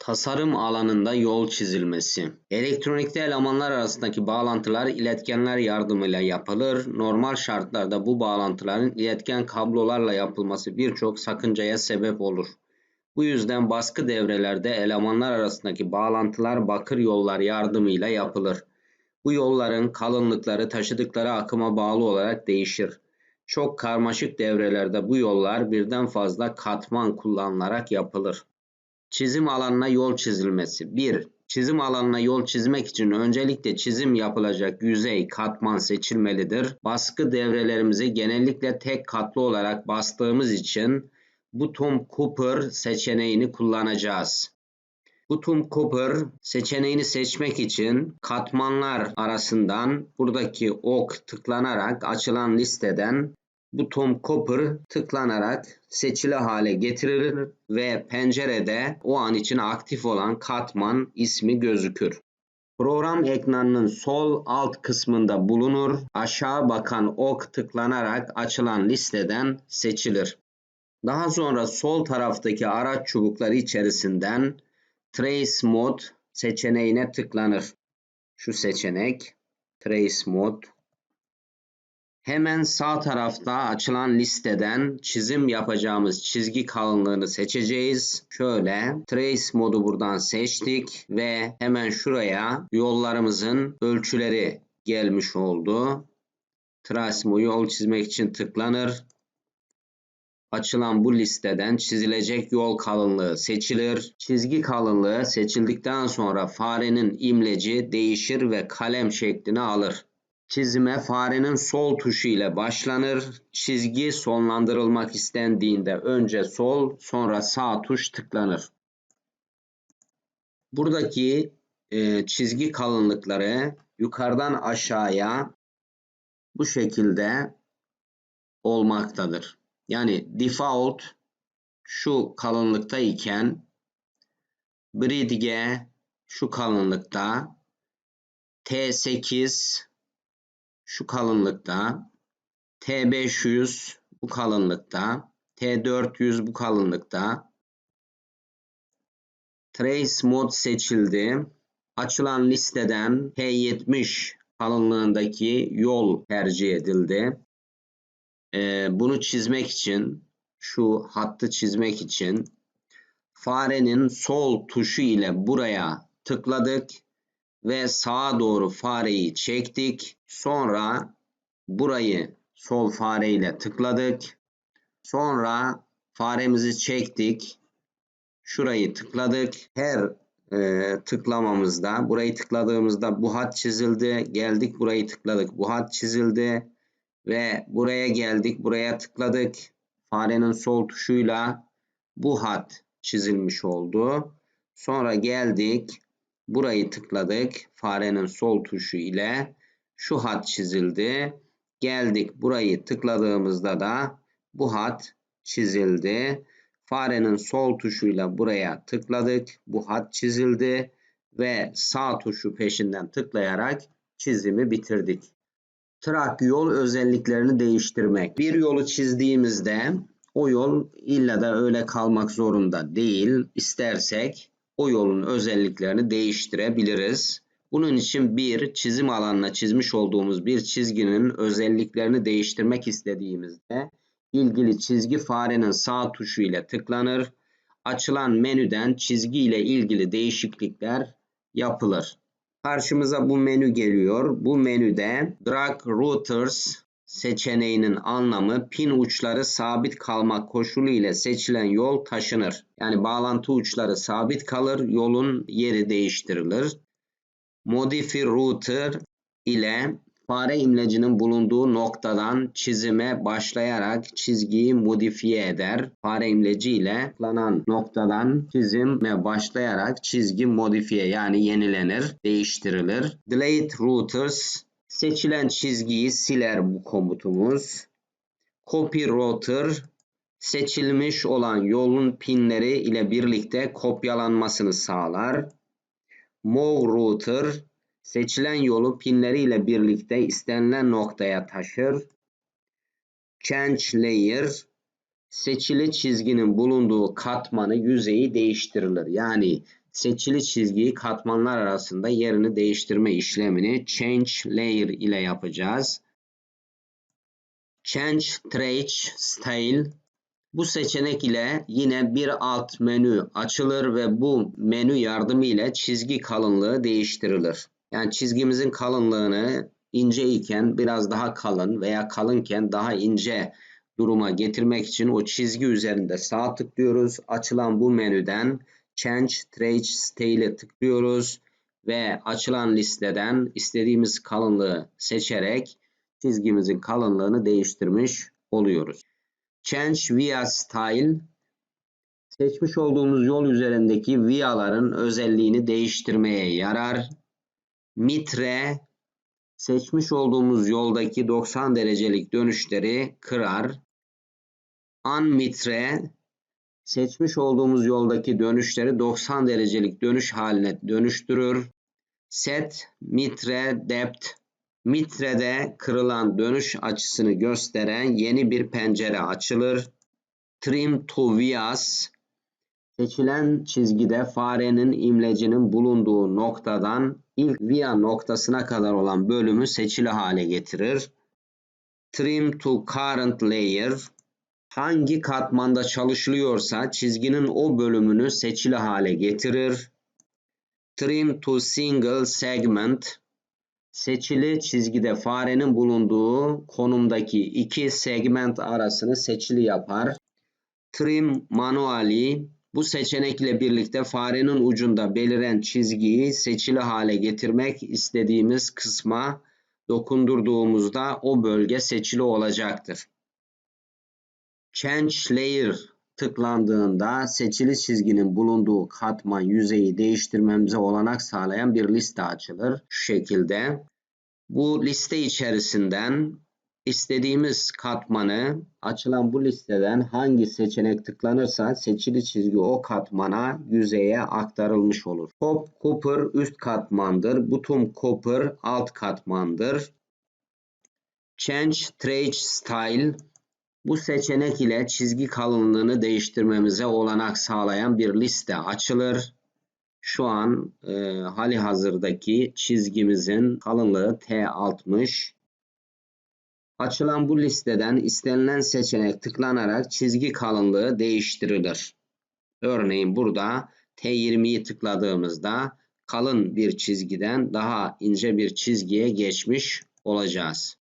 Tasarım alanında yol çizilmesi. Elektronikte elemanlar arasındaki bağlantılar iletkenler yardımıyla yapılır. Normal şartlarda bu bağlantıların iletken kablolarla yapılması birçok sakıncaya sebep olur. Bu yüzden baskı devrelerde elemanlar arasındaki bağlantılar bakır yollar yardımıyla yapılır. Bu yolların kalınlıkları taşıdıkları akıma bağlı olarak değişir. Çok karmaşık devrelerde bu yollar birden fazla katman kullanılarak yapılır. Çizim alanına yol çizilmesi. 1. Çizim alanına yol çizmek için öncelikle çizim yapılacak yüzey katman seçilmelidir. Baskı devrelerimizi genellikle tek katlı olarak bastığımız için bu Tom Cooper seçeneğini kullanacağız. Bu Tom Cooper seçeneğini seçmek için katmanlar arasından buradaki ok tıklanarak açılan listeden bu Tom Cooper tıklanarak seçili hale getirilir ve pencerede o an için aktif olan katman ismi gözükür. Program ekranının sol alt kısmında bulunur. Aşağı bakan ok tıklanarak açılan listeden seçilir. Daha sonra sol taraftaki araç çubukları içerisinden Trace Mode seçeneğine tıklanır. Şu seçenek Trace Mode Hemen sağ tarafta açılan listeden çizim yapacağımız çizgi kalınlığını seçeceğiz. Şöyle trace modu buradan seçtik ve hemen şuraya yollarımızın ölçüleri gelmiş oldu. Trace modu yol çizmek için tıklanır. Açılan bu listeden çizilecek yol kalınlığı seçilir. Çizgi kalınlığı seçildikten sonra farenin imleci değişir ve kalem şeklini alır. Çizime farenin sol tuşu ile başlanır. Çizgi sonlandırılmak istendiğinde önce sol sonra sağ tuş tıklanır. Buradaki e, çizgi kalınlıkları yukarıdan aşağıya bu şekilde olmaktadır. Yani default şu kalınlıkta iken Bridge şu kalınlıkta T8 şu kalınlıkta, T500 bu kalınlıkta, T400 bu kalınlıkta. Trace mod seçildi. Açılan listeden T70 kalınlığındaki yol tercih edildi. Ee, bunu çizmek için, şu hattı çizmek için farenin sol tuşu ile buraya tıkladık ve sağa doğru fareyi çektik. Sonra burayı sol fare ile tıkladık. Sonra faremizi çektik. Şurayı tıkladık. Her e, tıklamamızda burayı tıkladığımızda bu hat çizildi. Geldik burayı tıkladık. Bu hat çizildi. Ve buraya geldik. Buraya tıkladık. Farenin sol tuşuyla bu hat çizilmiş oldu. Sonra geldik. Burayı tıkladık. Farenin sol tuşu ile şu hat çizildi. Geldik burayı tıkladığımızda da bu hat çizildi. Farenin sol tuşuyla buraya tıkladık. Bu hat çizildi ve sağ tuşu peşinden tıklayarak çizimi bitirdik. Trak yol özelliklerini değiştirmek. Bir yolu çizdiğimizde o yol illa da öyle kalmak zorunda değil. İstersek o yolun özelliklerini değiştirebiliriz. Bunun için bir çizim alanına çizmiş olduğumuz bir çizginin özelliklerini değiştirmek istediğimizde ilgili çizgi farenin sağ tuşu ile tıklanır. Açılan menüden çizgi ile ilgili değişiklikler yapılır. Karşımıza bu menü geliyor. Bu menüde Drag Routers seçeneğinin anlamı pin uçları sabit kalmak koşulu ile seçilen yol taşınır. Yani bağlantı uçları sabit kalır, yolun yeri değiştirilir. Modify Router ile fare imlecinin bulunduğu noktadan çizime başlayarak çizgiyi modifiye eder. Fare imleci ile tıklanan noktadan çizime başlayarak çizgi modifiye yani yenilenir, değiştirilir. Delete Routers Seçilen çizgiyi siler bu komutumuz. Copy router seçilmiş olan yolun pinleri ile birlikte kopyalanmasını sağlar. Move router seçilen yolu pinleri ile birlikte istenilen noktaya taşır. Change layer seçili çizginin bulunduğu katmanı yüzeyi değiştirilir. Yani seçili çizgiyi katmanlar arasında yerini değiştirme işlemini Change Layer ile yapacağız. Change Trace Style bu seçenek ile yine bir alt menü açılır ve bu menü yardımı ile çizgi kalınlığı değiştirilir. Yani çizgimizin kalınlığını ince iken biraz daha kalın veya kalınken daha ince duruma getirmek için o çizgi üzerinde sağ tıklıyoruz. Açılan bu menüden Change Trace Style'e tıklıyoruz ve açılan listeden istediğimiz kalınlığı seçerek çizgimizin kalınlığını değiştirmiş oluyoruz. Change Via Style seçmiş olduğumuz yol üzerindeki viaların özelliğini değiştirmeye yarar. Mitre seçmiş olduğumuz yoldaki 90 derecelik dönüşleri kırar. Unmitre seçmiş olduğumuz yoldaki dönüşleri 90 derecelik dönüş haline dönüştürür. Set mitre depth mitrede kırılan dönüş açısını gösteren yeni bir pencere açılır. Trim to vias seçilen çizgide farenin imlecinin bulunduğu noktadan ilk via noktasına kadar olan bölümü seçili hale getirir. Trim to current layer hangi katmanda çalışılıyorsa çizginin o bölümünü seçili hale getirir. Trim to single segment seçili çizgide farenin bulunduğu konumdaki iki segment arasını seçili yapar. Trim manually bu seçenekle birlikte farenin ucunda beliren çizgiyi seçili hale getirmek istediğimiz kısma dokundurduğumuzda o bölge seçili olacaktır. Change Layer tıklandığında seçili çizginin bulunduğu katman yüzeyi değiştirmemize olanak sağlayan bir liste açılır. Şu şekilde. Bu liste içerisinden istediğimiz katmanı açılan bu listeden hangi seçenek tıklanırsa seçili çizgi o katmana yüzeye aktarılmış olur. Top Cooper üst katmandır. Butum Cooper alt katmandır. Change Trace Style bu seçenek ile çizgi kalınlığını değiştirmemize olanak sağlayan bir liste açılır. Şu an e, hali hazırdaki çizgimizin kalınlığı T60. Açılan bu listeden istenilen seçenek tıklanarak çizgi kalınlığı değiştirilir. Örneğin burada T20'yi tıkladığımızda kalın bir çizgiden daha ince bir çizgiye geçmiş olacağız.